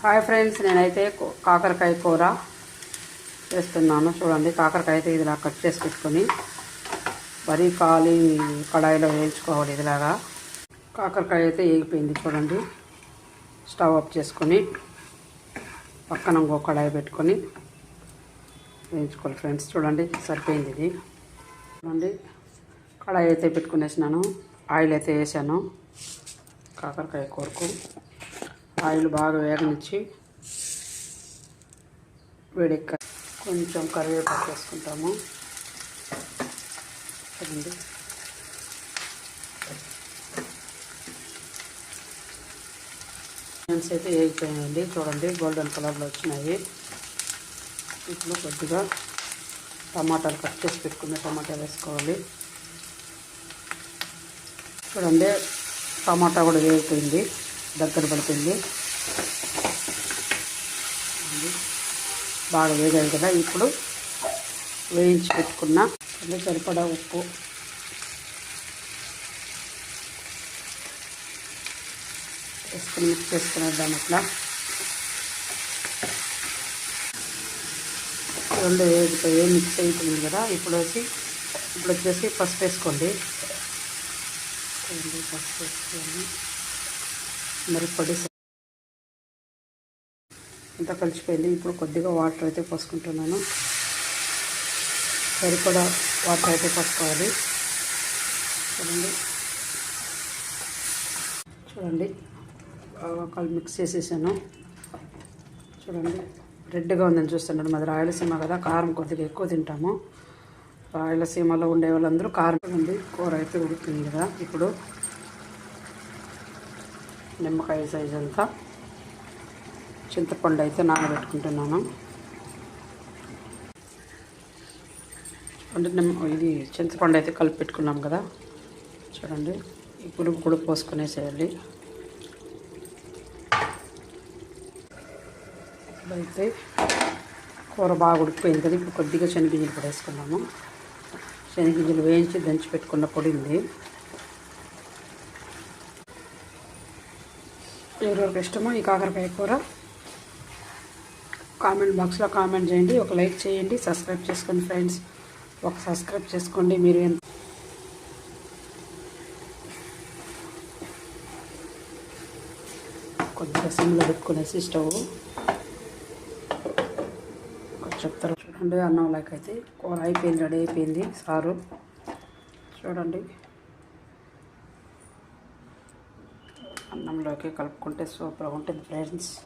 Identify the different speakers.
Speaker 1: Hi friends నేనైతే కాకరకాయ కూర చేస్తున్నాను. చూడండి కాకరకాయ అయితే ఇదిలా కట్ చేసి పెట్టుకొని మరీ ఖాళీ కడాయిలో వేయించుకోవాలి ఇదిలాగా. కాకరకాయ అయితే వేగిపోయింది చూడండి. స్టవ్ ఆఫ్ చేసుకొని పక్కన ఇంకో కడాయి పెట్టుకొని వేయించుకోవాలి ఫ్రెండ్స్. చూడండి సరిపోయింది ఇది. చూడండి కడాయి అయితే పెట్టుకునేసినాను. ఆయిల్ అయితే వేసాను. కాకరకాయ కూరకు ఆయిల్ బాగా వేగనిచ్చి వేడెక్క కొంచెం కరివేపాకు వేసుకుంటాము. చూడండి. ఆనియన్స్ అయితే వేగిపోయాయండి చూడండి గోల్డెన్ కలర్లో వచ్చినాయి. ఇప్పుడు కొద్దిగా టమాటాలు కట్ చేసి పెట్టుకున్న టమాటాలు వేసుకోవాలి. చూడండి టమాటా కూడా వేగిపోయింది. దగ్గర పడుతుంది. బాగా వేగాయి కదా. ఇప్పుడు వేయించి పెట్టుకున్న అంటే సరిపడా ఉప్పు. వేసుకుని మిక్స్ చేసుకునే దాని అట్లా. రెండు వేగిపోయి మిక్స్ అయిపోయింది కదా. ఇప్పుడు వచ్చి ఇప్పుడు వచ్చేసి పసుపు వేసుకోండి. పసుపు వేసుకోండి. మరి పొడి అంతా కలిసిపోయింది. ఇప్పుడు కొద్దిగా వాటర్ అయితే పోసుకుంటున్నాను. సరిపడా వాటర్ అయితే పోసుకోవాలి. చూడండి. చూడండి. బాగా మిక్స్ చేసేసాను. చూడండి. రెడ్గా ఉందని చూస్తున్నాడు మాది రాయలసీమ కదా. కారం కొద్దిగా ఎక్కువ తింటాము. రాయలసీమలో ఉండే వాళ్ళందరూ కారం ఉంది. కూర అయితే ఉడుతుంది కదా. ఇప్పుడు నిమ్మకాయ సైజ్ అంతా. చింతపండు అయితే నానబెట్టుకుంటున్నాను. అంటే నిమ్మ ఇది చింతపండు అయితే కలిపి పెట్టుకున్నాం కదా. చూడండి ఇప్పుడు కూడా పోసుకునేసేయాలి. ఇప్పుడైతే కూర బాగా ఉడికిపోయింది కదా ఇప్పుడు కొద్దిగా శనగింజలు కూడా వేసుకున్నాము. శనగింజలు వేయించి దంచి పెట్టుకున్న పొడి ఉంది. ఎవరెవరికి ఇష్టమో ఈ కాకరకాయ కూర కామెంట్ బాక్స్లో కామెంట్ చేయండి. ఒక లైక్ చేయండి సబ్స్క్రైబ్ చేసుకోండి ఫ్రెండ్స్. ఒక సబ్స్క్రైబ్ చేసుకోండి మీరు ఎంత కొద్దిగా సిమ్లో పెట్టుకునేసి స్టవ్ చెప్తారు. చూడండి అన్నం అయితే కూర అయిపోయింది రెడీ అయిపోయింది. సారు చూడండి. అన్నంలోకి కలుపుకుంటే సూపర్గా ఉంటుంది ఫ్రెండ్స్.